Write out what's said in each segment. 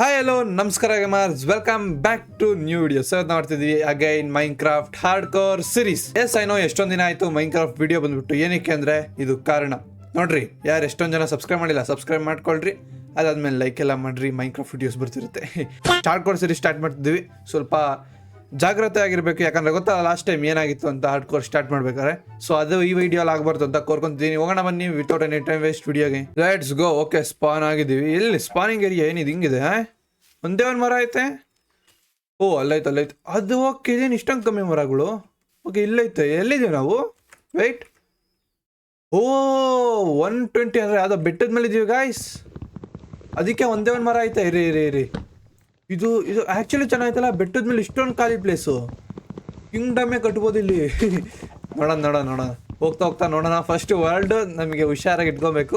Hi hello ನಮಸ್ಕಾರ gamers welcome back to new video sir ನೋಡ್ತಿದ್ವಿ again minecraft hardcore series as I know ಎಷ್ಟೊಂದು ದಿನ ಆಯ್ತು main craft video ಬಂದ್ಬಿಟ್ಟು. ಏನಕ್ಕೆ ಅಂದ್ರೆ ಇದು ಕಾರಣ. ನೋಡ್ರಿ, ಯಾರು ಎಷ್ಟೊಂದು ಜನ ಸಬ್ಸ್ಕ್ರೈಬ್ ಮಾಡಿಲ್ಲ ಸಬ್ಸ್ಕ್ರೈಬ್ ಮಾಡ್ಕೊಳ್ರಿ. ಅದಾದ್ಮೇಲೆ ಲೈಕ್ ಎಲ್ಲ ಮಾಡ್ರಿ ಮೈನ್ ಕ್ರಾಫ್ಟ್ ವಿಡಿಯೋಸ್ ಬರ್ತಿರುತ್ತೆ. ಹಾರ್ಡ್ ಕೋರ್ ಸಿರೀಸ್ ಸ್ಟಾರ್ಟ್ ಮಾಡ್ತಿದ್ವಿ. ಸ್ವಲ್ಪ ಜಾಗ್ರತೆ ಆಗಿರಬೇಕು, ಯಾಕಂದ್ರೆ ಗೊತ್ತಾ ಲಾಸ್ಟ್ ಟೈಮ್ ಏನಾಗಿತ್ತು ಅಂತ ಹಾರ್ಡ್ ಕೋರ್ ಸ್ಟಾರ್ಟ್ ಮಾಡ್ಬೇಕಾದ್ರೆ? ಸೊ ಅದು ಈ ವಿಡಿಯೋಲಿ ಆಗ್ಬಾರ್ದು ಅಂತ ಕೋರ್ಕೊಂತೀನಿ ಹೋಗೋಣ ಬನ್ನಿ ವಿತೌಟ್ ಎನಿ ಟೈಮ್ ವೇಸ್ಟ್ ವಿಡಿಯೋಗೆ ಲೈಟ್ಸ್ ಗೋ ಓಕೆ ಸ್ಪಾನ್ ಆಗಿದ್ದೀವಿ. ಎಲ್ಲಿ ಸ್ಪಾನಿಂಗ್ ಏರಿಯಾ ಏನಿದೆ? ಹಿಂಗಿದೆ? ಒಂದೇ ಒಂದು ಮರ ಐತೆ? ಓ, ಅಲ್ಲೈತೆ ಅಲ್ಲೈತೆ. ಅದು ಓಕೆ ಇದೇನು ಇಷ್ಟೊಂದು ಕಮ್ಮಿ ಮರಗಳು? ಓಕೆ ಇಲ್ಲೈತೆ ಎಲ್ಲಿದ್ದೀವಿ ನಾವು? ವೆಯ್ಟ್ ಓ ಒನ್ ಟ್ವೆಂಟಿ ಅಂದರೆ ಯಾವುದೋ ಬೆಟ್ಟದ ಮೇಲೆ ಇದೀವಿ ಗಾಯ್ಸ್ ಅದಕ್ಕೆ ಒಂದೇ ಒಂದು ಮರ ಐತೆ. ಇರಿ ಇರಿ ಇರಿ. ಇದು ಇದು ಆ್ಯಕ್ಚುಲಿ ಚೆನ್ನಾಗಿತ್ತಲ್ಲ ಬೆಟ್ಟದ ಮೇಲೆ ಇಷ್ಟೊಂದು ಖಾಲಿ ಪ್ಲೇಸು ಕಿಂಗ್ಡಮೇ ಕಟ್ಬೋದು ಇಲ್ಲಿ. ನೋಡೋಣ ನೋಡೋಣ ನೋಡೋಣ. ಹೋಗ್ತಾ ಹೋಗ್ತಾ ನೋಡೋಣ. ಫಸ್ಟ್ ವರ್ಲ್ಡ್ ನಮಗೆ ಹುಷಾರಾಗಿ ಇಟ್ಕೊಬೇಕು.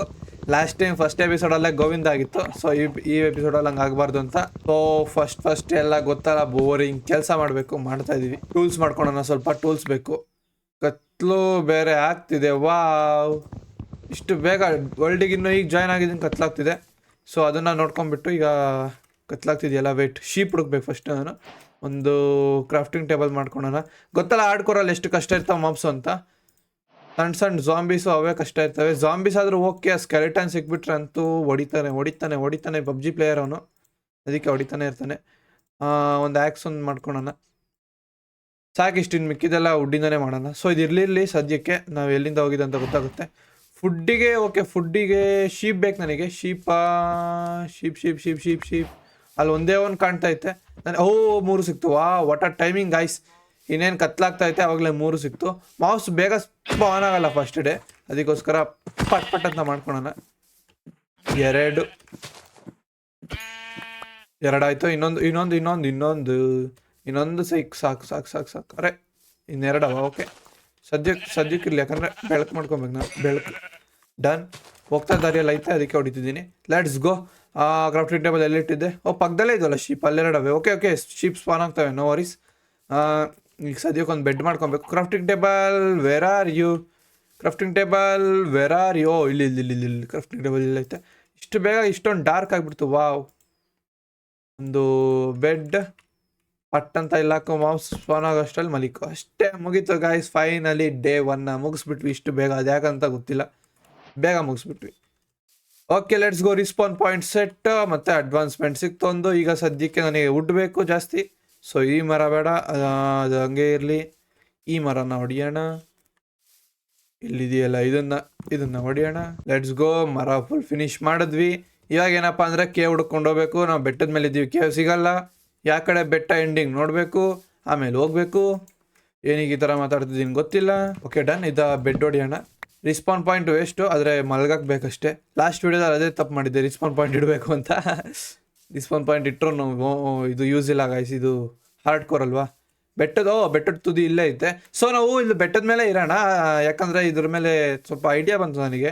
ಲಾಸ್ಟ್ ಟೈಮ್ ಫಸ್ಟ್ ಎಪಿಸೋಡಲ್ಲೇ ಗೋವಿಂದ ಆಗಿತ್ತು. ಸೊ ಈ ಈ ಎಪಿಸೋಡಲ್ಲಿ ಹಂಗೆ ಆಗಬಾರ್ದು ಅಂತ. ಸೊ ಫಸ್ಟ್ ಫಸ್ಟ್ ಎಲ್ಲ ಗೊತ್ತಲ್ಲ ಬೋರಿಂಗ್ ಕೆಲಸ ಮಾಡಬೇಕು, ಮಾಡ್ತಾ ಇದೀವಿ. ಟೂಲ್ಸ್ ಮಾಡ್ಕೊಳೋಣ, ಸ್ವಲ್ಪ ಟೂಲ್ಸ್ ಬೇಕು. ಕತ್ಲು ಬೇರೆ ಆಗ್ತಿದೆ ವಾವ್ ಇಷ್ಟು ಬೇಗ ವರ್ಲ್ಡಿಗೆ ಇನ್ನೂ ಈಗ ಜಾಯ್ನ್ ಆಗಿದ್ದೀನಿ, ಕತ್ಲಾಗ್ತಿದೆ. ಸೊ ಅದನ್ನು ನೋಡ್ಕೊಂಬಿಟ್ಟು ಈಗ ಕತ್ಲಾಗ್ತಿದೆಯಲ್ಲ ವೇಟ್ ಶೀಪ್ ಹುಡುಕ್ಬೇಕು ಫಸ್ಟ್ ನಾನು. ಒಂದು ಕ್ರಾಫ್ಟಿಂಗ್ ಟೇಬಲ್ ಮಾಡ್ಕೊಳೋಣ. ಗೊತ್ತಲ್ಲ ಆಡ್ಕೊರಲ್ಲಿ ಎಷ್ಟು ಕಷ್ಟ ಇರ್ತಾವೆ ಮಾಪ್ಸು ಅಂತ? ಸಣ್ಣ ಸಣ್ಣ ಜಾಂಬೀಸು ಅವೇ ಕಷ್ಟ ಇರ್ತವೆ. ಜಾಂಬೀಸ್ ಆದರೂ ಓಕೆ ಸ್ಕೆಲೆಟನ್ ಸಿಕ್ಬಿಟ್ರೆ ಅಂತೂ ಹೊಡಿತಾನೆ ಹೊಡಿತಾನೆ ಹೊಡಿತಾನೆ ಪಬ್ಜಿ ಪ್ಲೇಯರ್ ಅವನು. ಅದಕ್ಕೆ ಹೊಡಿತಾನೆ ಇರ್ತಾನೆ. ಒಂದು ಆ್ಯಕ್ಸ್ ಒಂದು ಮಾಡ್ಕೊಳೋಣ. ಸಾಕಿಷ್ಟು ಇನ್ನು ಮಿಕ್ಕಿದೆಲ್ಲ ಉಡ್ಡಿಂದನೇ ಮಾಡೋಣ. ಸೊ ಇದು ಇರಲಿರಲಿ ಸದ್ಯಕ್ಕೆ. ನಾವು ಎಲ್ಲಿಂದ ಹೋಗಿದೆ ಅಂತ ಗೊತ್ತಾಗುತ್ತೆ. ಫುಡ್ಡಿಗೆ ಓಕೆ ಫುಡ್ಡಿಗೆ ಶೀಪ್ ಬೇಕು ನನಗೆ. ಶೀಪಾ sheep sheep sheep sheep sheep ಅಲ್ಲಿ ಒಂದೇ ಒಂದು ಕಾಣ್ತಾ ಐತೆ ನಾನು, ಓ, ಮೂರು ಸಿಕ್ತು. ವಾ ವಾಟ್ ಆರ್ ಟೈಮಿಂಗ್ ಐಸ್ ಇನ್ನೇನು ಐತೆ ಅವಾಗಲೇ ಮೂರು ಸಿಕ್ತು. ಮೌಸ್ ಬೇಗ ಆನ್ ಆಗಲ್ಲ ಫಸ್ಟ್ ಡೇ ಅದಕ್ಕೋಸ್ಕರ ಪಟ್ ಪಟ್ ಅಂತ ಮಾಡ್ಕೊಳೋಣ. ಎರಡು. ಎರಡಾಯ್ತು. ಇನ್ನೊಂದು ಇನ್ನೊಂದು ಇನ್ನೊಂದು ಇನ್ನೊಂದು. ಇನ್ನೊಂದು ಸೈಕ್ ಸಾಕು ಸಾಕು ಸಾಕು ಸಾಕು. ಅರೆ ಇನ್ನೆರಡವ ಓಕೆ. ಸದ್ಯಕ್ಕೆ ಸದ್ಯಕ್ಕೆ ಇರಲಿ. ಯಾಕಂದರೆ ಬೆಳಕು ಮಾಡ್ಕೊಬೇಕು ನಾನು. ಬೆಳಕು. ಡನ್. ಹೋಗ್ತಾ ದಾರಿಯಲ್ಲಿ ಐತೆ, ಅದಕ್ಕೆ ಹೊಡಿತಿದ್ದೀನಿ. ಲೆಟ್ಸ್ ಗೋ ಕ್ರಾಫ್ಟಿಂಗ್ ಟೇಬಲ್ ಎಲ್ಲಿಟ್ಟಿದ್ದೆ? ಓ, ಪಕ್ಕದಲ್ಲೇ ಇದಲ್ಲ ಶೀಪ್ ಅಲ್ಲೆರಡವೆ ಓಕೆ ಓಕೆ ಶೀಪ್ ಸ್ಪಾನ್ ಆಗ್ತವೆ ನೋ ವರೀಸ್ ಈಗ ಸದ್ಯಕ್ಕೆ ಒಂದು ಬೆಡ್ ಮಾಡ್ಕೊಬೇಕು. Crafting table where are you crafting table where are you ಇಲ್ಲಿ ಇಲ್ಲಿ ಇಲ್ಲಿ ಇಲ್ಲಿ ಕ್ರಾಫ್ಟಿಂಗ್ ಟೇಬಲ್ ಇಲ್ಲೈತೆ ಇಷ್ಟು ಬೇಗ ಇಷ್ಟೊಂದು ಡಾರ್ಕ್ ಆಗಿಬಿಡ್ತು ವಾವ್ ಒಂದು ಬೆಡ್ ಪಟ್ ಅಂತ ಹಾಕೋ ಮೌಸ್ ಸ್ಪಾನ್ ಆಗೋ ಅಷ್ಟರಲ್ಲಿ ಮಲಿಕು ಅಷ್ಟೇ ಮುಗೀತು ಗಾಯ್ಸ್ ಫೈನಲಿ ಡೇ ಒನ್ನ ಮುಗಿಸ್ಬಿಟ್ವಿ. ಇಷ್ಟು ಬೇಗ ಅದು ಯಾಕಂತ ಗೊತ್ತಿಲ್ಲ. ಬೇಗ ಮುಗಿಸ್ಬಿಟ್ವಿ. Okay let's go respawn point set ಮತ್ತು ಅಡ್ವಾನ್ಸ್ಮೆಂಟ್ ಸಿಕ್ತೊಂದು ಈಗ ಸದ್ಯಕ್ಕೆ ನನಗೆ ವುಡ್ ಬೇಕು ಜಾಸ್ತಿ. ಸೊ ಈ ಮರ ಬೇಡ. ಅದು ಹಂಗೆ ಇರಲಿ. ಈ ಮರನ ಹೊಡಿಯೋಣ. ಇಲ್ಲಿದೆಯಲ್ಲ ಇದನ್ನ ಇದನ್ನ ಹೊಡಿಯೋಣ. ಲೆಟ್ಸ್ ಗೋ ಮರ ಫುಲ್ ಫಿನಿಶ್ ಮಾಡಿದ್ವಿ. ಇವಾಗ ಏನಪ್ಪ ಅಂದರೆ ಕೇವ್ ಹುಡ್ಕೊಂಡು ಹೋಗ್ಬೇಕು. ನಾವು ಬೆಟ್ಟದ ಮೇಲೆ ಇದ್ದೀವಿ. ಕೇವ್ ಸಿಗಲ್ಲ. ಯಾವ ಕಡೆ ಬೆಟ್ಟ ಎಂಡಿಂಗ್ ನೋಡಬೇಕು. ಆಮೇಲೆ ಹೋಗ್ಬೇಕು. ಏನೀಗ ಈ ಥರ ಮಾತಾಡ್ತಿದ್ದೀನಿ ಗೊತ್ತಿಲ್ಲ. ಓಕೆ ಡನ್ ಇದ ಬೆಡ್ ಹೊಡಿಯೋಣ. ರಿಸ್ಪಾನ್ ಪಾಯಿಂಟ್ ವೇಸ್ಟು ಆದರೆ ಮಲ್ಗಕ್ಕೆ ಲಾಸ್ಟ್ ವೀಡಿಯೋದಲ್ಲಿ ಅದೇ ತಪ್ಪು ಮಾಡಿದ್ದೆ ರಿಸ್ಪಾನ್ ಪಾಯಿಂಟ್ ಇಡಬೇಕು ಅಂತ. ರಿಸ್ಪಾನ್ ಪಾಯಿಂಟ್ ಇಟ್ಟರು ಇದು ಯೂಸ್ ಇಲ್ಲ ಗಾಯ್ಸ್ ಇದು ಹಾರ್ಡ್ ಕೋರ್ ಅಲ್ವಾ? ಬೆಟ್ಟದ ಬೆಟ್ಟದ ತುದಿ ಇಲ್ಲೇ ಐತೆ. ಸೊ ನಾವು ಇಲ್ಲಿ ಬೆಟ್ಟದ ಮೇಲೆ ಇರೋಣ. ಯಾಕಂದರೆ ಇದ್ರ ಮೇಲೆ ಸ್ವಲ್ಪ ಐಡಿಯಾ ಬಂತು ನನಗೆ.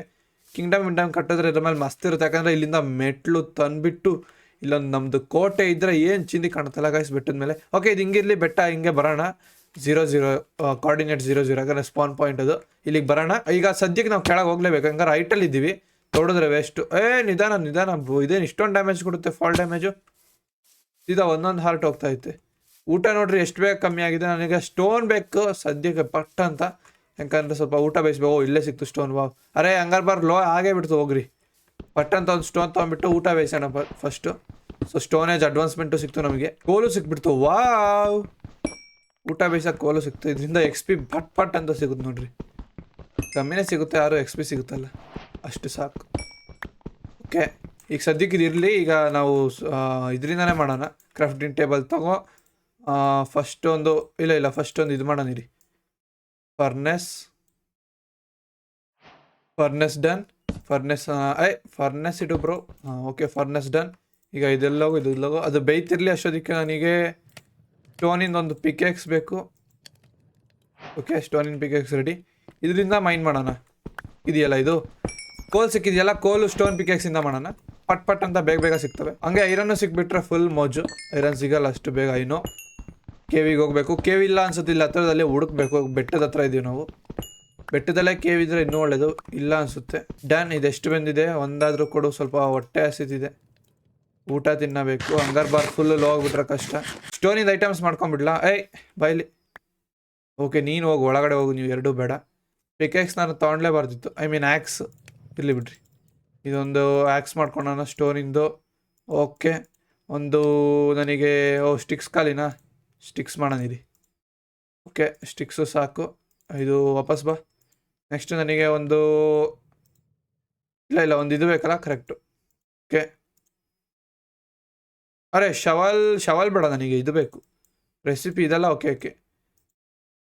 ಕಿಂಗ್ಡಮ್ ವಿಂಗ್ಡಮ್ ಕಟ್ಟಿದ್ರೆ ಇದ್ರ ಮೇಲೆ ಮಸ್ತ್ ಇರುತ್ತೆ. ಯಾಕಂದರೆ ಇಲ್ಲಿಂದ ಮೆಟ್ಲು ತಂದುಬಿಟ್ಟು ಇಲ್ಲೊಂದು ನಮ್ಮದು ಕೋಟೆ ಇದ್ದರೆ ಏನು ಚಿಂದಿ ಕಾಣುತ್ತಲ್ಲ ಗಾಯ್ಸ್ ಬೆಟ್ಟದ ಮೇಲೆ? ಓಕೆ ಇದು ಹಿಂಗಿರಲಿ ಬೆಟ್ಟ ಹಿಂಗೆ ಬರೋಣ. Zero zero coordinate zero zero ಯಾಕಂದರೆ ಸ್ಪಾನ್ ಪಾಯಿಂಟ್ ಅದು. ಇಲ್ಲಿಗೆ ಬರೋಣ. ಈಗ ಸದ್ಯಕ್ಕೆ ನಾವು ಕೆಳಗೆ ಹೋಗ್ಲೇಬೇಕು. ಹಂಗಾರೆ ರೈಟಲ್ಲಿ ಇದ್ದೀವಿ. ತೊಡಿದ್ರೆ ವೇಸ್ಟು ಏ, ನಿಧಾನ ನಿಧಾನ ಇದೇನು ಇಷ್ಟೊಂದು ಡ್ಯಾಮೇಜ್ ಕೊಡುತ್ತೆ? ಫಾಲ್ ಡ್ಯಾಮೇಜು ಸೀದಾ ಒಂದೊಂದು ಹಾರ್ಟ್ ಹೋಗ್ತಾ ಐತೆ ಊಟ ನೋಡ್ರಿ, ಎಷ್ಟು ಬೇಗ ಕಮ್ಮಿ ಆಗಿದೆ. ನನಗೆ ಸ್ಟೋನ್ ಬೇಕು ಸದ್ಯಕ್ಕೆ ಪಟ್ಟ ಅಂತ. ಯಾಕಂದ್ರೆ ಸ್ವಲ್ಪ ಊಟ ಬೇಯಿಸ್ಬೇಕು. ಇಲ್ಲೇ ಸಿಕ್ತು ಸ್ಟೋನ್ ವಾವ್. ಅರೆ, ಹಂಗಾರೆ ಬಾರ್ ಲೋ ಆಗೇ ಬಿಡ್ತು, ಹೋಗ್ರಿ. ಪಟ್ ಅಂತ ಒಂದು ಸ್ಟೋನ್ ತೊಗೊಂಡ್ಬಿಟ್ಟು ಊಟ ಬೇಯಿಸೋಣ first so stone age advancement ಸಿಕ್ತು ನಮಗೆ. ಗೋಲು ಸಿಕ್ಬಿಡ್ತು. ವಾವ್. ಊಟ ಬೇಯಿಸೋಕೆ ಕೋಲು ಸಿಗ್ತದೆ ಇದರಿಂದ ಎಕ್ಸ್ ಪಿ ಪಟ್ ಪಟ್ ಅಂತ ಸಿಗುತ್ತೆ ನೋಡ್ರಿ. ಕಮ್ಮಿನೇ ಸಿಗುತ್ತೆ ಯಾರು ಎಕ್ಸ್ ಪಿ ಸಿಗುತ್ತಲ್ಲ. ಅಷ್ಟು ಸಾಕು. ಓಕೆ ಈಗ ಸದ್ಯಕ್ಕೆ ಇದಿರಲಿ ಈಗ ನಾವು ಇದರಿಂದನೇ ಮಾಡೋಣ. ಕ್ರಾಫ್ಟಿಂಗ್ ಟೇಬಲ್ ತಗೋ. ಫಸ್ಟ್ ಒಂದು, ಇಲ್ಲ ಇಲ್ಲ ಫಸ್ಟ್ ಒಂದು ಇದು ಮಾಡೋಣ ಇರಿ. Furnace furnace done furnace I furnace ಇಡು ಬ್ರೋ ಓಕೆ ಫರ್ನೆಸ್ ಡನ್ ಈಗ ಇದೆಲ್ಲೋಗೋ ಇದೆಲ್ಲೋಗೋ ಅದು ಬೈತಿರಲಿ ಅಷ್ಟೊದಕ್ಕೆ ನನಗೆ. ಸ್ಟೋನಿಂದ ಒಂದು ಪಿಕೆಕ್ಸ್ ಬೇಕು. ಓಕೆ ಸ್ಟೋನಿನ ಪಿಕೆಕ್ಸ್ ರೆಡಿ ಇದರಿಂದ ಮೈನ್ ಮಾಡೋಣ. ಇದೆಯಲ್ಲ ಇದು? ಕೋಲ್ ಸಿಕ್ಕಿದೆಯಲ್ಲ, ಕೋಲು ಸ್ಟೋನ್ ಪಿಕೆಕ್ಸಿಂದ ಮಾಡೋಣ. ಪಟ್ ಪಟ್ ಅಂತ ಬೇಗ ಬೇಗ ಸಿಗ್ತವೆ. ಹಂಗೆ ಐರನ್ನು ಸಿಕ್ಬಿಟ್ರೆ ಫುಲ್ ಮೋಜು. ಐರನ್ ಸಿಗಲ್ಲ, ಅಷ್ಟು ಬೇಗ ಐನೋ ಕೇವಿಗೆ ಹೋಗ್ಬೇಕು. ಕೇವಿ ಇಲ್ಲ ಅನ್ಸುತ್ತಿಲ್ಲ, ಹತ್ರದಲ್ಲಿ ಹುಡುಕ್ಬೇಕು. ಬೆಟ್ಟದ ಹತ್ರ ಇದೀವಿ ನಾವು. ಬೆಟ್ಟದಲ್ಲೇ ಕೇವಿದ್ರೆ ಇನ್ನೂ ಒಳ್ಳೇದು. ಇಲ್ಲ ಅನ್ಸುತ್ತೆ. ಡ್ಯಾನ್ ಇದೆಷ್ಟು ಬಂದಿದೆ? ಒಂದಾದರೂ ಕೊಡು. ಸ್ವಲ್ಪ ಹೊಟ್ಟೆ ಹಸಿತಿದೆ. ಊಟ ತಿನ್ನಬೇಕು, ಹಂಗಾರ್ ಬಾರ್ ಫುಲ್ ಲೋ ಹೋಗ್ಬಿಟ್ರೆ ಕಷ್ಟ. ಸ್ಟೋನಿಂದ ಐಟಮ್ಸ್ ಮಾಡ್ಕೊಂಬಿಡ್ಲಾ? ಏಯ್, ಬೈಲಿ. ಓಕೆ ನೀನು ಹೋಗಿ, ಒಳಗಡೆ ಹೋಗು, ನೀವು ಎರಡೂ ಬೇಡ. ಪಿಕೆಕ್ಸ್ ನಾನು ತೊಗೊಂಡ್ಲೇಬಾರ್ದಿತ್ತು ಐ ಮೀನ್ ಆ್ಯಕ್ಸ್ ಇರಲಿ ಬಿಡ್ರಿ. ಇದೊಂದು ಆ್ಯಕ್ಸ್ ಮಾಡ್ಕೊಳ್ಳೋಣ ಸ್ಟೋನಿಂದು. ಓಕೆ ಒಂದು ನನಗೆ, ಓ ಸ್ಟಿಕ್ಸ್ ಖಾಲಿನಾ? ಸ್ಟಿಕ್ಸ್ ಮಾಡೋನಿರಿ ಓಕೆ ಸ್ಟಿಕ್ಸು ಸಾಕು. ಇದು ವಾಪಸ್ ಬಾ. ನೆಕ್ಸ್ಟ್ ನನಗೆ ಒಂದು, ಇಲ್ಲ ಇಲ್ಲ, ಒಂದು ಇದು ಬೇಕಲ್ಲ? ಕರೆಕ್ಟು ಓಕೆ ಅರೆ, ಶವಲ್ ಶವಲ್ ಬೇಡ ನನಗೆ, ಇದು ಬೇಕು. ರೆಸಿಪಿ ಇದೆಲ್ಲ ಓಕೆ ಓಕೆ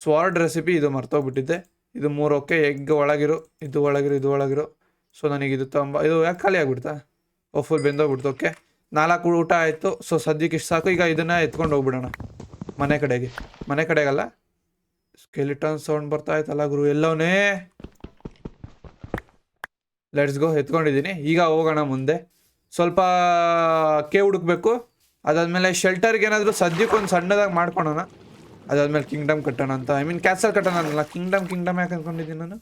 ಸ್ವಾರ್ಡ್ ರೆಸಿಪಿ ಇದು ಮರ್ತೋಗ್ಬಿಟ್ಟಿದ್ದೆ. ಇದು ಮೂರು ಓಕೆ ಎಗ್ ಒಳಗಿರು, ಇದು ಒಳಗಿರು ಇದು ಒಳಗಿರು. ಸೊ ನನಗೆ ಇದು ತುಂಬ, ಇದು ಯಾಕೆ ಖಾಲಿ ಆಗ್ಬಿಡ್ತಾ? ಓ ಫುಲ್ ಬೆಂದೋಗ್ಬಿಡ್ತು ಓಕೆ ನಾಲ್ಕು ಊಟ ಆಯಿತು ಸೊ ಸದ್ಯಕ್ಕೆ ಇಷ್ಟು ಸಾಕು. ಈಗ ಇದನ್ನು ಎತ್ಕೊಂಡು ಹೋಗ್ಬಿಡೋಣ ಮನೆ ಕಡೆಗೆ. ಮನೆ ಕಡೆಗಲ್ಲ? ಸ್ಕೆಲಿಟನ್ ಸೌಂಡ್ ಬರ್ತಾ ಆಯ್ತಲ್ಲ ಗುರು ಎಲ್ಲವನೇ ಲೆಟ್ಸ್ ಗೋ ಎತ್ಕೊಂಡಿದ್ದೀನಿ. ಈಗ ಹೋಗೋಣ ಮುಂದೆ. ಸ್ವಲ್ಪ, ಕೆ ಹುಡುಕ್ಬೇಕು? ಅದಾದಮೇಲೆ ಶೆಲ್ಟರ್ಗೆ ಏನಾದರೂ ಸದ್ಯಕ್ಕೆ ಒಂದು ಸಣ್ಣದಾಗಿ ಮಾಡ್ಕೊಳೋಣ. ಅದಾದ್ಮೇಲೆ ಕಿಂಗ್ಡಮ್ ಕಟ್ಟೋಣ ಅಂತ. ಐ ಮೀನ್ ಕ್ಯಾಸಲ್ ಕಟ್ಟೋಣ ಅಲ್ಲ ಕಿಂಗ್ಡಮ್ ಕಿಂಗ್ಡಮ್ ಯಾಕೆ ಅನ್ಕೊಂಡಿದ್ದೀನಿ ನಾನು?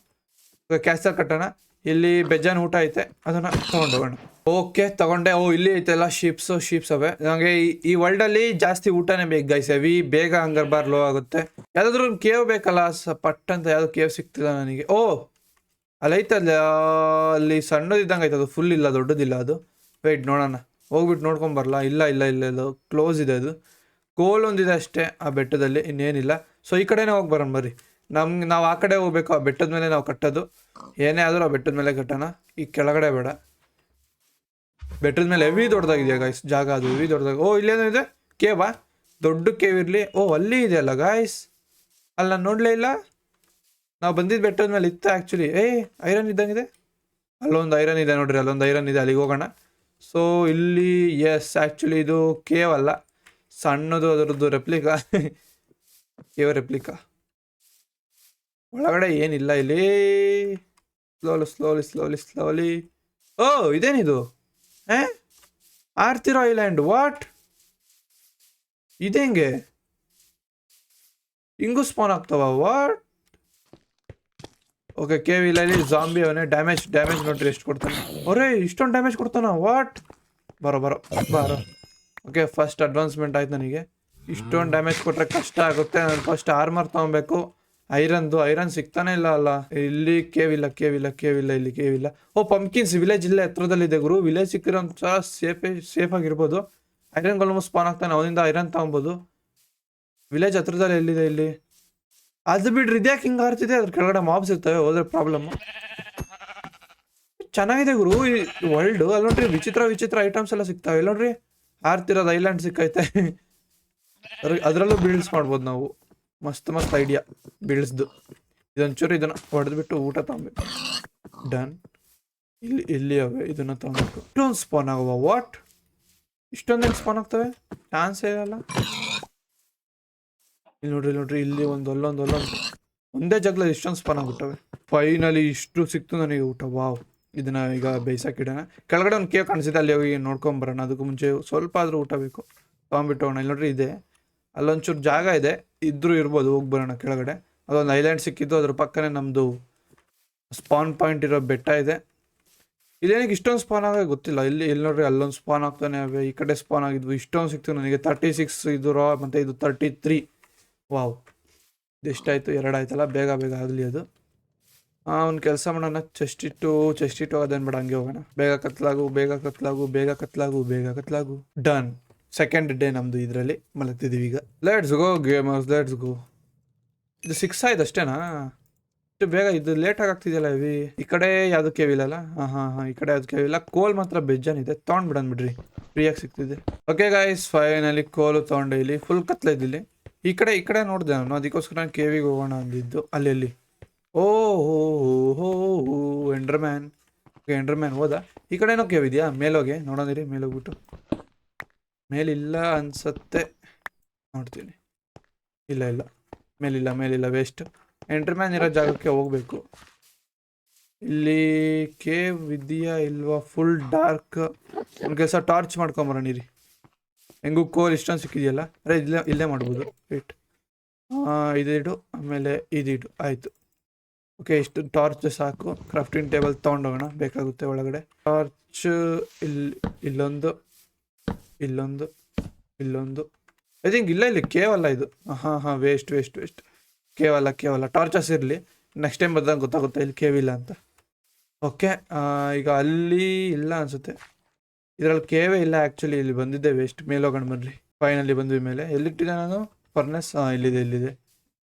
ಇವಾಗ ಕ್ಯಾಸಲ್ ಕಟ್ಟೋಣ. ಇಲ್ಲಿ ಬೆಜಾನ್ ಊಟ ಐತೆ. ಅದನ್ನು ತೊಗೊಂಡೋಗೋಣ. ಓಕೆ ತಗೊಂಡೆ. ಓ, ಇಲ್ಲಿ ಐತೆ ಎಲ್ಲ ಶೀಪ್ಸು ಶೀಪ್ಸ್ ಅವೆ. ನನಗೆ ಈ ವರ್ಲ್ಡಲ್ಲಿ ಜಾಸ್ತಿ ಊಟನೇ ಬೇಕು ಗೈಸ್ ಹೆವಿ ಬೇಗ ಹಂಗರ್ ಬಾರ್ ಲೋ ಆಗುತ್ತೆ. ಯಾವುದಾದ್ರೂ ಒಂದು ಕೇವ್ ಬೇಕಲ್ಲ? ಸ, ಪಟ್ ಅಂತ ಯಾವುದು ಕೇವ್ ಸಿಗ್ತಿಲ್ಲ ನನಗೆ. ಓ, ಅಲ್ಲಿ ಐತಲ್ಲ. ಅಲ್ಲಿ ಸಣ್ಣದಿದ್ದಂಗೆ ಐತೆ. ಅದು ಫುಲ್ ಇಲ್ಲ, ದೊಡ್ಡದಿಲ್ಲ ಅದು. ವೆಯ್ಟ್ ನೋಡೋಣ. ಹೋಗ್ಬಿಟ್ಟು ನೋಡ್ಕೊಂಬರಲ್ಲ ಇಲ್ಲ ಇಲ್ಲ ಇಲ್ಲ ಇಲ್ಲ. ಕ್ಲೋಸ್ ಇದೆ ಅದು. ಕೋಲ್ ಒಂದಿದೆ ಅಷ್ಟೇ ಆ ಬೆಟ್ಟದಲ್ಲಿ, ಇನ್ನೇನಿಲ್ಲ. ಸೊ ಈ ಕಡೆನೇ ಹೋಗಿ ಬರೋಣ ಬರ್ರಿ. ನಮ್ಗೆ ನಾವು ಆ ಕಡೆ ಹೋಗ್ಬೇಕು, ಆ ಬೆಟ್ಟದ ಮೇಲೆ ನಾವು ಕಟ್ಟೋದು. ಏನೇ ಆದರೂ ಆ ಬೆಟ್ಟದ ಮೇಲೆ ಕಟ್ಟೋಣ. ಈ ಕೆಳಗಡೆ ಬೇಡ. ಬೆಟ್ಟದ ಮೇಲೆ ಹೆವಿ ದೊಡ್ಡದಾಗಿದೆಯಾ ಗಾಯ್ಸ್ ಜಾಗ ಅದು ಹೆವಿ ದೊಡ್ಡದಾಗ ಓ ಇಲ್ಲೇನೋ ಇದೆ. ಕೇವಾ ದೊಡ್ಡ ಕೇವ್ ಇರಲಿ. ಓ, ಅಲ್ಲಿ ಇದೆಯಲ್ಲ ಗಾಯ್ಸ್ ಅಲ್ಲಿ ನೋಡಲೇ ಇಲ್ಲ. ನಾವು ಬಂದಿದ್ದ ಬೆಟ್ಟದ ಮೇಲೆ ಇತ್ತು ಆ್ಯಕ್ಚುಲಿ ಏ ಐರನ್ ಇದ್ದಂಗಿದೆ. ಅಲ್ಲೊಂದು ಐರನ್ ಇದೆ ನೋಡ್ರಿ, ಅಲ್ಲೊಂದು ಐರನ್ ಇದೆ. ಅಲ್ಲಿಗೆ ಹೋಗೋಣ. ಸೊ ಇಲ್ಲಿ ಎಸ್ ಆ್ಯಕ್ಚುಲಿ ಇದು ಕೇವ್ ಅಲ್ಲ. ಸಣ್ಣದು, ಅದರದ್ದು ರೆಪ್ಲಿಕಾ ಕೇವ್ ರೆಪ್ಲಿಕಾ ಒಳಗಡೆ ಏನಿಲ್ಲ ಇಲ್ಲಿ. ಸ್ಲೋಲಿ ಸ್ಲೋಲಿ ಸ್ಲೋಲಿ ಸ್ಲೋಲಿ ಓ, ಇದೇನಿದು? ಏ ಆರ್ತಿರೋ ಐಲ್ಯಾಂಡ್ ವಾಟ್ ಇದೆಂಗೆ? ಹಿಂಗೂ ಸ್ಪಾನ್ ಆಗ್ತಾವ ವಾಟ್ ಓಕೆ ಕೆ ಇಲ್ಲಿ ಜಾಂಬಿ ಅವನೇ ಡ್ಯಾಮೇಜ್ ಡ್ಯಾಮೇಜ್ ನೋಡ್ರಿ ಎಷ್ಟು ಕೊಡ್ತಾನೆ. ಅವರೇ, ಇಷ್ಟೊಂದು ಡ್ಯಾಮೇಜ್ ಕೊಡ್ತಾನ? ವಾಟ್ ಬರೋ ಬರೋ ಬರೋ. ಓಕೆ ಫಸ್ಟ್ ಅಡ್ವಾನ್ಸ್ಮೆಂಟ್ ಆಯ್ತು ನನಗೆ. ಇಷ್ಟೊಂದು ಡ್ಯಾಮೇಜ್ ಕೊಟ್ಟರೆ ಕಷ್ಟ ಆಗುತ್ತೆ. ನಾನು ಫಸ್ಟ್ ಆರ್ಮರ್ ತೊಗೊಬೇಕು. ಐರನ್ದು ಐರನ್ ಸಿಗ್ತಾನೆ ಇಲ್ಲ ಅಲ್ಲ. ಇಲ್ಲಿ ಕೇವಿಲ್ಲ ಕೇವಿಲ್ಲ ಕೇವಿಲ್ಲ ಇಲ್ಲ ಕೇವ್ ಇಲ್ಲ ಇಲ್ಲಿ ಕೇವಿಲ್ಲ ಓ ಪಂಪ್ಕಿನ್ಸ್ ವಿಲೇಜ್ ಇಲ್ಲೇ ಹತ್ರದಲ್ಲಿದೆ ಗುರು. ವಿಲೇಜ್ ಸಿಕ್ಕಿರೋ ಒಂಥರ ಸೇಫ್ ಸೇಫ್ ಆಗಿರ್ಬೋದು. ಐರನ್ಗಳು ಸ್ಪಾನ್ ಆಗ್ತಾನೆ. ಅವನಿಂದ ಐರನ್ ತೊಗೊಬೋದು. ವಿಲೇಜ್ ಹತ್ರದಲ್ಲಿ ಎಲ್ಲಿದೆ ಇಲ್ಲಿ? ಅದು ಬಿಡ್ರಿ, ಇದ್ಯಾಕೆ ಹಿಂಗೆ ಹಾರ್ತಿದೆ ಅದ್ರ ಕೆಳಗಡೆ ಮಾಬ್ಸ್ ಇರ್ತವೆ, ಹೋದ್ರೆ ಪ್ರಾಬ್ಲಮ್ ಚೆನ್ನಾಗಿದೆ ಗುರು, ಈ ವರ್ಲ್ಡ್ ಅಲ್ಲಿ ನೋಡ್ರಿ, ವಿಚಿತ್ರ ವಿಚಿತ್ರ ಐಟಮ್ಸ್ ಎಲ್ಲ ಸಿಗ್ತಾವೆ. ಇಲ್ಲ ನೋಡ್ರಿ ಹಾರ್ತಿರೋದು ಐಲ್ಯಾಂಡ್ ಸಿಕ್ಕೈತೆ. ಅದರಲ್ಲೂ ಬಿಲ್ಡ್ಸ್ ಮಾಡ್ಬೋದು ನಾವು. ಮಸ್ತ್ ಮಸ್ತ್ ಐಡಿಯಾ ಬಿಲ್ಡ್ಸ್ದು ಇದೊಂಚೂರು ಇದನ್ನ ಹೊಡೆದ್ಬಿಟ್ಟು ಊಟ ತಗೊಬೇಕು ಡನ್ ಇಲ್ಲಿ ಇಲ್ಲಿ ಅವೆ ಇದನ್ನ ತಗೊಬೇಕು ಇಷ್ಟೊಂದು ಸ್ಪಾನ್ ಆಗುವ. ವಾಟ್ ಇಷ್ಟೊಂದೇನು ಸ್ಪಾನ್ ಆಗ್ತವೆ? ಡಾನ್ಸ್ ಇರಲ್ಲ ಇಲ್ಲಿ ನೋಡ್ರಿ ಇಲ್ಲಿ ನೋಡ್ರಿ, ಇಲ್ಲಿ ಒಂದು ಅಲ್ಲೊಂದು ಅಲ್ಲೊಂದು. ಒಂದೇ ಜಗ್ಲ ಇಷ್ಟೊಂದು ಸ್ಪಾನ್ ಆಗ್ಬಿಟ್ಟವೆ. ಫೈನಲಿ ಇಷ್ಟು ಸಿಕ್ತು ನನಗೆ ಊಟ. ವಾವ್ ಇದನ್ನ ಈಗ ಬೇಯಿಸಾಕಿಡೋಣ ಕೆಳಗಡೆ ಒಂದು ಕೇವ್ ಕಾಣಿಸಿದೆ ಅಲ್ಲಿ ಹೋಗಿ ನೋಡ್ಕೊಂಬರೋಣ ಅದಕ್ಕೂ ಮುಂಚೆ ಸ್ವಲ್ಪ ಆದರೂ ಊಟ ಬೇಕು. ತೊಗೊಂಬಿಟ್ಟು ಹೋಗೋಣ ಇಲ್ಲಿ ನೋಡ್ರಿ, ಇದೆ. ಅಲ್ಲೊಂಚೂರು ಜಾಗ ಇದೆ. ಇದ್ರೂ ಇರ್ಬೋದು, ಹೋಗಿ ಬರೋಣ ಕೆಳಗಡೆ. ಅದೊಂದು ಐಲ್ಯಾಂಡ್ ಸಿಕ್ಕಿದ್ದು, ಅದ್ರ ಪಕ್ಕನೇ ನಮ್ಮದು ಸ್ಪಾನ್ ಪಾಯಿಂಟ್ ಇರೋ ಬೆಟ್ಟ ಇದೆ. ಇದೇನಕ್ಕೆ ಇಷ್ಟೊಂದು ಸ್ಪಾನ್ ಆಗ ಗೊತ್ತಿಲ್ಲ. ಇಲ್ಲಿ ಇಲ್ಲಿ ನೋಡ್ರಿ, ಅಲ್ಲೊಂದು ಸ್ಪಾನ್ ಆಗ್ತಾನೆ. ಈ ಕಡೆ ಸ್ಪಾನ್ ಆಗಿದ್ವು. ಇಷ್ಟೊಂದು ಸಿಕ್ತು ನನಗೆ. ತರ್ಟಿ ಸಿಕ್ಸ್ ಇದು ರಾ ಮತ್ತು ಇದು ತರ್ಟಿ ತ್ರೀ ವಾವ್. ಇದೆಷ್ಟಾಯಿತು ಎರಡು ಆಯ್ತಲ್ಲ ಬೇಗ ಬೇಗ ಆಗಲಿ ಅದು. ಅವ್ನು ಕೆಲಸ ಮಾಡೋಣ ಚೆಸ್ಟ್ ಇಟ್ಟು ಚೆಸ್ಟ್ ಇಟ್ಟು ಅದೇನು ಬೇಡ, ಹಂಗೆ ಹೋಗೋಣ. ಬೇಗ ಕತ್ಲಾಗು ಬೇಗ ಕತ್ಲಾಗು ಬೇಗ ಕತ್ಲಾಗು ಬೇಗ ಕತ್ಲಾಗು. ಡನ್ ಸೆಕೆಂಡ್ ಡೇ ನಮ್ಮದು ಇದರಲ್ಲಿ ಮಲಗ್ತಿದ್ದೀವಿ ಈಗ. Let's go gamers let's go ಇದು ಸಿಕ್ಸ್ ಆಯ್ತು ಅಷ್ಟೇನಾ? ಇಷ್ಟು ಬೇಗ ಇದು ಲೇಟಾಗಿ ಆಗ್ತಿದೆಯಲ್ಲ ಇವಿ ಈ ಕಡೆ ಯಾವುದು ಕೇವಿಲ್ಲಲ್ಲ ಹಾಂ ಹಾಂ ಹಾಂ, ಈ ಕಡೆ ಯಾವುದು ಕೇವಿಲ್ಲ ಕೋಲ್ ಮಾತ್ರ ಬೆಜ್ಜಾನಿದೆ ತೊಗೊಂಡ್ಬಿಡೋಣ ಬಿಡ್ರಿ. ಫ್ರೀಯಾಗಿ ಸಿಗ್ತಿದೆ. ಓಕೆ ಗಾಯ್ಸ್ ಫೈನಲಿ ಕೋಲು ತೊಗೊಂಡೆ ಇಲ್ಲಿ. ಫುಲ್ ಕತ್ಲೆ ಇದ್ದಿಲ್ಲಿ. ಈ ಕಡೆ ಈ ಕಡೆ ನೋಡಿದೆ ನಾನು. ಅದಕ್ಕೋಸ್ಕರ ನಾನು ಕೇವಿಗೆ ಹೋಗೋಣ ಅಂದಿದ್ದು. ಅಲ್ಲೆಲ್ಲಿ? ಅಲ್ಲಿ ಓ, ಹೋ ಹೋ ಹೋ ಎಂಡರ್ ಮ್ಯಾನ್ ಎಂಡರ್ ಮ್ಯಾನ್ ಹೋದ. ಈ ಕಡೆ ಏನೋ ಕೇವ್ ಇದೆಯಾ? ಮೇಲೋಗೆ? ನೋಡೋದಿರಿ, ಮೇಲೋಗ್ಬಿಟ್ಟು. ಮೇಲಿಲ್ಲ ಅನ್ಸತ್ತೆ. ನೋಡ್ತೀನಿ. ಇಲ್ಲ ಇಲ್ಲ. ಮೇಲಿಲ್ಲ ಮೇಲಿಲ್ಲ ವೇಸ್ಟ್ ಎಂಡರ್ ಮ್ಯಾನ್ ಇರೋ ಜಾಗಕ್ಕೆ ಹೋಗ್ಬೇಕು. ಇಲ್ಲಿ ಕೇವ್ ಇದೆಯಾ ಇಲ್ವಾ? ಫುಲ್ ಡಾರ್ಕ್ ಕೆಲಸ ಟಾರ್ಚ್ ಮಾಡ್ಕೊಂಬರೋಣ ಇರಿ. ಹೆಂಗೂ ಕೋಲ್ ಇಷ್ಟೊಂದು ಸಿಕ್ಕಿದೆಯಲ್ಲ? ಅರೆ ಇಲ್ಲೇ ಇಲ್ಲೇ ಮಾಡ್ಬೋದು. ವೇಟ್ ಇದಿಡು ಆಮೇಲೆ ಇದಿಡು. ಆಯಿತು. ಓಕೆ ಇಷ್ಟು ಟಾರ್ಚ್ ಸಾಕು. ಕ್ರಾಫ್ಟಿಂಗ್ ಟೇಬಲ್ ತೊಗೊಂಡೋಗೋಣ. ಬೇಕಾಗುತ್ತೆ ಒಳಗಡೆ. ಟಾರ್ಚ್ ಇಲ್ಲಿ ಇಲ್ಲೊಂದು ಇಲ್ಲೊಂದು ಇಲ್ಲೊಂದು. ಐ ಥಿಂಕ್ ಇಲ್ಲ ಇಲ್ಲಿ ಕೇವಲ ಇದು. ಹಾಂ ಹಾಂ ವೇಸ್ಟ್ ವೇಸ್ಟ್ ವೇಸ್ಟ್ ಕೇವಲ ಕೇವಲ. ಟಾರ್ಚಸ್ ಇರಲಿ. ನೆಕ್ಸ್ಟ್ ಟೈಮ್ ಬಂದಾಗ ಗೊತ್ತಾಗುತ್ತೆ ಇಲ್ಲಿ ಕೇವಿಲ್ಲ ಅಂತ. ಓಕೆ ಈಗ ಅಲ್ಲಿ ಇಲ್ಲ ಅನ್ಸುತ್ತೆ. ಇದರಲ್ಲಿ ಕೇವೇ ಇಲ್ಲ ಆ್ಯಕ್ಚುಲಿ ಇಲ್ಲಿ ಬಂದಿದ್ದೆ ವೇಸ್ಟ್ ಮೇಲೆ ಹೋಗೋಣ ಬನ್ರಿ ಫೈನಲಿ ಬಂದ್ವಿ ಮೇಲೆ. ಎಲ್ಲಿಟ್ಟಿದೆ ನಾನು? ಫರ್ನೆಸ್ ಇಲ್ಲಿದೆ ಇಲ್ಲಿದೆ.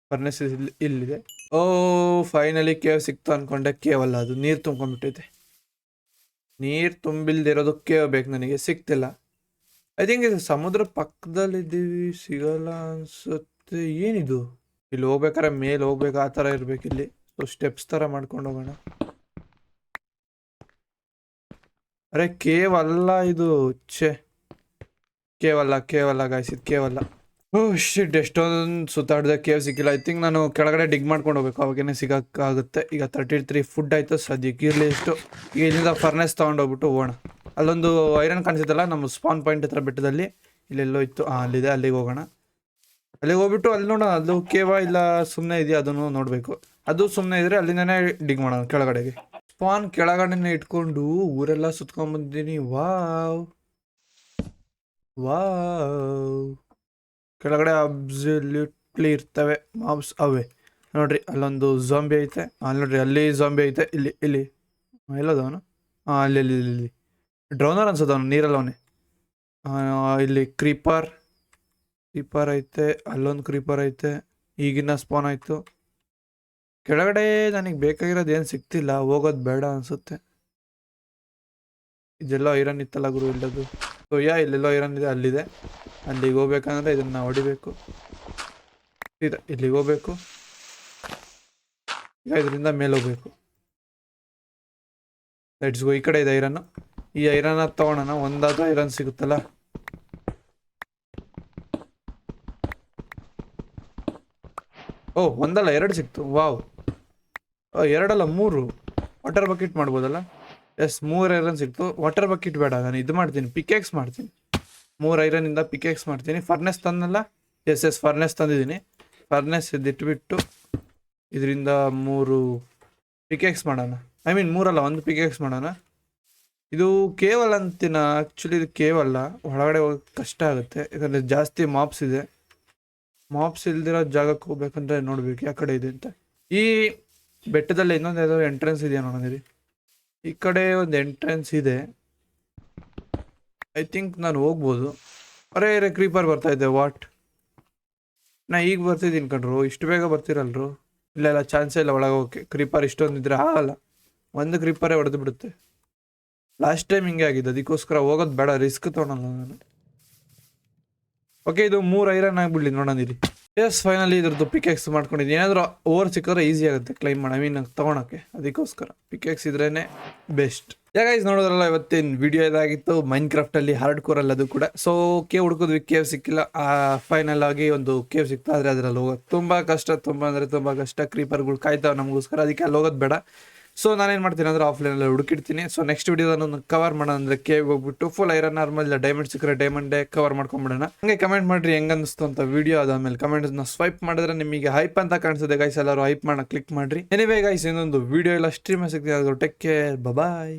ಫರ್ನೆಸ್ ಇಲ್ಲಿ ಇಲ್ಲಿದೆ. ಓ ಫೈನಲಿ ಕೇವ್ ಸಿಕ್ತು ಅನ್ಕೊಂಡೆ. ಕೇವಲ್ಲ ಅದು. ನೀರು ತುಂಬ್ಕೊಂಡ್ಬಿಟ್ಟೈತೆ. ನೀರು ತುಂಬಿಲ್ದಿರೋದು ಕೇವ್ ಬೇಕು ನನಗೆ. ಸಿಕ್ತಿಲ್ಲ. ಐ ಥಿಂಕ್ ಇದು ಸಮುದ್ರ ಪಕ್ಕದಲ್ಲಿದ್ದೀವಿ. ಸಿಗಲ್ಲ ಅನ್ಸುತ್ತೆ. ಏನಿದು? ಇಲ್ಲಿ ಹೋಗ್ಬೇಕಾರೆ ಮೇಲೆ ಹೋಗ್ಬೇಕು. ಆ ಥರ ಇರಬೇಕು ಇಲ್ಲಿ. ಸೊ ಸ್ಟೆಪ್ಸ್ ಥರ ಮಾಡ್ಕೊಂಡು ಹೋಗೋಣ. ಅರೆ ಕೇವಲ್ಲ ಇದು, ಛೇ. ಕೇವಲ್ಲ ಕೇವಲ್ಲ ಗಾಯ್ಸ್ ಇದು ಕೇವಲ್ಲ. ಓ ಶಿಟ್ ಎಷ್ಟೊಂದು ಸುತ್ತಾಡಿದೆ ಕೇವ್ ಸಿಕ್ಕಿಲ್ಲ. ಐ ಥಿಂಕ್ ನಾನು ಕೆಳಗಡೆ ಡಿಗ್ ಮಾಡ್ಕೊಂಡು ಹೋಗ್ಬೇಕು. ಅವಾಗೇನೆ ಸಿಗೋಕ್ಕಾಗುತ್ತೆ ಈಗ ತರ್ಟಿ ತ್ರೀ ಫುಡ್ ಆಯಿತು, ಸದ್ಯಕ್ಕೆ ಇರಲಿ ಎಷ್ಟು ಇಲ್ಲಿಂದ ಫರ್ನೆಸ್ ತೊಗೊಂಡೋಗ್ಬಿಟ್ಟು ಹೋಗೋಣ. ಅಲ್ಲೊಂದು ಐರನ್ ಕಾಣಿಸುತ್ತಲ್ಲ ನಮ್ಮ ಸ್ಪಾನ್ ಪಾಯಿಂಟ್ ಹತ್ರ ಬೆಟ್ಟದಲ್ಲಿ. ಇಲ್ಲೆಲ್ಲೋ ಇತ್ತು. ಹಾಂ ಅಲ್ಲಿದೆ, ಅಲ್ಲಿಗೆ ಹೋಗೋಣ. ಅಲ್ಲಿಗೆ ಹೋಗ್ಬಿಟ್ಟು ಅಲ್ಲಿ ನೋಡೋಣ. ಅದು ಕೇವ ಇಲ್ಲ ಸುಮ್ಮನೆ ಇದೆಯಾ ಅದನ್ನು ನೋಡಬೇಕು. ಅದು ಸುಮ್ಮನೆ ಇದ್ರೆ ಅಲ್ಲಿಂದನೇ ಡಿಗ್ ಮಾಡೋಣ, ಕೆಳಗಡೆಗೆ. ಸ್ಪಾನ್ ಕೆಳಗಡೆನೆ ಇಟ್ಕೊಂಡು ಊರೆಲ್ಲ ಸುತ್ಕೊಂಡ್ಬಂದಿದ್ದೀನಿ ವಾವ್. ವಾವ್. ಕೆಳಗಡೆ ಅಬ್ಸಲ್ಯೂಟ್ಲಿ ಇರ್ತವೆ. ಮಾಬ್ಸ್ ಅವೆ ನೋಡ್ರಿ, ಅಲ್ಲೊಂದು ಜಾಂಬಿ ಐತೆ. ಅಲ್ಲಿ ನೋಡ್ರಿ, ಅಲ್ಲಿ ಜಾಂಬಿ ಐತೆ, ಇಲ್ಲಿ ಇಲ್ಲಿ. ಎಲ್ಲದವನು? ಹಾಂ ಅಲ್ಲಿ ಇಲ್ಲಿ ಇಲ್ಲಿ. ಡ್ರೋನರ್ ಅನ್ಸೋದು ಅವನು ನೀರಲ್ಲವನೇ? ಇಲ್ಲಿ ಕ್ರೀಪರ್ ಕ್ರೀಪರ್ ಐತೆ, ಅಲ್ಲೊಂದು ಕ್ರೀಪರ್ ಐತೆ. ಈಗಿನ ಸ್ಪಾನ್ ಆಯಿತು. ಕೆಳಗಡೆ ನನಗೆ ಬೇಕಾಗಿರೋದು ಏನು ಸಿಗ್ತಿಲ್ಲ ಹೋಗೋದು ಬೇಡ ಅನಿಸುತ್ತೆ. ಇದೆಲ್ಲೋ ಐರನ್ ಇತ್ತಲ್ಲ ಗುರು ಇಲ್ಲದು ಸೊ ಯಾ ಇಲ್ಲೆಲ್ಲೋ ಐರನ್ ಇದೆ, ಅಲ್ಲಿದೆ. ಅಲ್ಲಿಗೆ ಹೋಗ್ಬೇಕಂದ್ರೆ ಇದನ್ನ ಹೊಡಿಬೇಕು. ಇದೆ, ಇಲ್ಲಿಗೆ ಹೋಗ್ಬೇಕು. ಇದರಿಂದ ಮೇಲೆ ಹೋಗ್ಬೇಕು. ಲೆಟ್ಸ್ ಗೋ ಈ ಕಡೆ ಇದೆ ಐರನ್ನು. ಈ ಐರನ್ ತಗೊಳೋಣ ಒಂದಾದ ಐರನ್ ಸಿಗುತ್ತಲ್ಲ? ಓ, ಒಂದಲ್ಲ, ಎರಡು ಸಿಕ್ತು. ವಾವ್. ಎರಡಲ್ಲ, ಮೂರು. ವಾಟರ್ ಬಕೆಟ್ ಮಾಡ್ಬೋದಲ್ಲ? ಎಸ್ ಮೂರು ಐರನ್ ಸಿಕ್ತು. ವಾಟರ್ ಬಕೆಟ್ ಬೇಡ, ನಾನು ಇದು ಮಾಡ್ತೀನಿ ಪಿಕೆಕ್ಸ್ ಮಾಡ್ತೀನಿ. ಮೂರು ಐರನಿಂದ ಪಿಕೆಕ್ಸ್ ಮಾಡ್ತೀನಿ. ಫರ್ನೆಸ್ ತಂದಲ್ಲ? ಎಸ್ ಎಸ್ ಫರ್ನೆಸ್ ತಂದಿದ್ದೀನಿ. ಫರ್ನೆಸ್ ಇದಿಟ್ಬಿಟ್ಟು ಇದರಿಂದ ಮೂರು ಪಿಕೆಕ್ಸ್ ಮಾಡೋಣ. ಐ ಮೀನ್ ಮೂರಲ್ಲ, ಒಂದು ಪಿಕೆಕ್ಸ್ ಮಾಡೋಣ. ಇದು ಕೇವಲ ಅಂತಿನ ಆ್ಯಕ್ಚುಲಿ ಇದು ಕೇವಲ. ಒಳಗಡೆ ಹೋಗಕ್ಕೆ ಕಷ್ಟ ಆಗುತ್ತೆ. ಯಾಕಂದರೆ ಜಾಸ್ತಿ ಮಾಪ್ಸ್ ಇದೆ. ಮಾಪ್ಸ್ ಇಲ್ದಿರೋ ಜಾಗಕ್ಕೆ ಹೋಗ್ಬೇಕಂದ್ರೆ ನೋಡ್ಬೇಕು ಯಾವ ಕಡೆ ಇದೆ ಅಂತ. ಈ ಬೆಟ್ಟದಲ್ಲಿ ಇನ್ನೊಂದು ಯಾವುದೋ ಎಂಟ್ರೆನ್ಸ್ ಇದೆಯಾ ನೋಡೋದಿರಿ ಈ ಕಡೆ ಒಂದು ಎಂಟ್ರೆನ್ಸ್ ಇದೆ. ಐ ಥಿಂಕ್ ನಾನು ಹೋಗ್ಬೋದು. ಅರೇ ಅರೇ ಕ್ರೀಪರ್ ಬರ್ತಾ ಇದ್ದೆ ವಾಟ್ ನಾ ಈಗ ಬರ್ತಿದ್ದೀನಿ ಕಣ್ರು, ಇಷ್ಟು ಬೇಗ ಬರ್ತಿರಲ್ರು? ಇಲ್ಲ ಇಲ್ಲ ಚಾನ್ಸೇ ಇಲ್ಲ ಒಳಗೆ ಹೋಗಕ್ಕೆ. ಕ್ರೀಪರ್ ಇಷ್ಟೊಂದಿದ್ರೆ ಆಗಲ್ಲ ಒಂದು ಕ್ರೀಪರೇ ಹೊಡೆದು ಬಿಡುತ್ತೆ. ಲಾಸ್ಟ್ ಟೈಮ್ ಹಿಂಗೆ ಆಗಿದೆ ಅದಕ್ಕೋಸ್ಕರ ಹೋಗೋದು ಬೇಡ ರಿಸ್ಕ್ ತೊಗೊಳಲ್ಲ ನಾನು. ಓಕೆ ಇದು ಮೂರು ಐರನ್ ಆಗಿಬಿಡ್ಲಿ ನೋಡೋದಿರಿ ಎಸ್ ಫೈನಲಿ ಇದ್ರದ್ದು ಪಿಕೆಕ್ಸ್ ಮಾಡ್ಕೊಂಡಿದ್ದೀನಿ. ಏನಾದರೂ ಓವರ್ ಸಿಕ್ಕಿದ್ರೆ ಈಸಿ ಆಗುತ್ತೆ ಕ್ಲೈಮ್ ಮಾಡಿ ಐ ಮೀನ್ ತೊಗೊಳಕ್ಕೆ. ಅದಕ್ಕೋಸ್ಕರ. ಪಿಕೆಕ್ಸ್ ಇದ್ರೇ ಬೆಸ್ಟ್ ಯಾಗೈಸ್ ನೋಡೋದ್ರಲ್ಲ, ಇವತ್ತಿನ ವಿಡಿಯೋ ಇದಾಗಿತ್ತು. ಮೈನ್ ಕ್ರಾಫ್ಟಲ್ಲಿ ಹಾರ್ಡ್ ಕೋರಲ್ಲಿ ಅದು ಕೂಡ. ಸೊ ಕೇವ್ ಹುಡುಕಿದ್ವಿ ಕೇವ್ ಸಿಕ್ಕಿಲ್ಲ. ಆ ಫೈನಲ್ ಆಗಿ ಒಂದು ಕೇವ್ ಸಿಕ್ತಾ ಆದರೆ ಅದರಲ್ಲಿ ಹೋಗೋದು. ತುಂಬ ಕಷ್ಟ, ತುಂಬ ಅಂದರೆ ತುಂಬ ಕಷ್ಟ. ಕ್ರೀಪರ್ಗಳು ಕಾಯ್ತಾವೆ ನಮಗೋಸ್ಕರ. ಅದಕ್ಕೆ ಅಲ್ಲಿ ಹೋಗೋದು ಬೇಡ. ಸೊ ನಾನೇನು ಮಾಡ್ತೀನಿ ಅಂದರೆ ಆಫ್ಲೈನಲ್ಲಿ ಹುಡುಕಿಡ್ತೀನಿ. ಸೊ ನೆಕ್ಸ್ಟ್ ವಿಡಿಯೋದನ್ನು ಕವರ್ ಮಾಡೋಣ ಅಂದರೆ ಕೇವ್ ಹೋಗ್ಬಿಟ್ಟು ಫುಲ್ ಐರನ್ ನಾರ್ಮಲ್ ಡೈಮಂಡ್ ಸಿಕ್ಕರೆ ಡೈಮಂಡೇ ಕವರ್ ಮಾಡ್ಕೊಂಬಿಡೋಣ. ಹಂಗೆ ಕಮೆಂಟ್ ಮಾಡಿರಿ ಹೆಂಗೆ ಅನಿಸ್ತು ಅಂತ ವಿಡಿಯೋ ಅದಾದ್ಮೇಲೆ ಕಮೆಂಟ್ನ ಸ್ವೈಪ್ ಮಾಡಿದ್ರೆ ನಿಮಗೆ ಹೈಪ್ ಅಂತ ಕಾಣಿಸುತ್ತೆ ಗೈಸ್ ಎಲ್ಲರೂ ಹೈಪ್ ಮಾಡೋಣ ಕ್ಲಿಕ್ ಮಾಡಿರಿ. ಎನಿವೇ ಗೈಸ್ ಇನ್ನೊಂದು ವಿಡಿಯೋ ಎಲ್ಲ ಸ್ಟ್ರೀಮ್ ಸಿಗ್ತೀನಿ ಅದು ಟೆಕ್ ಕೇರ್ ಬಾಯ್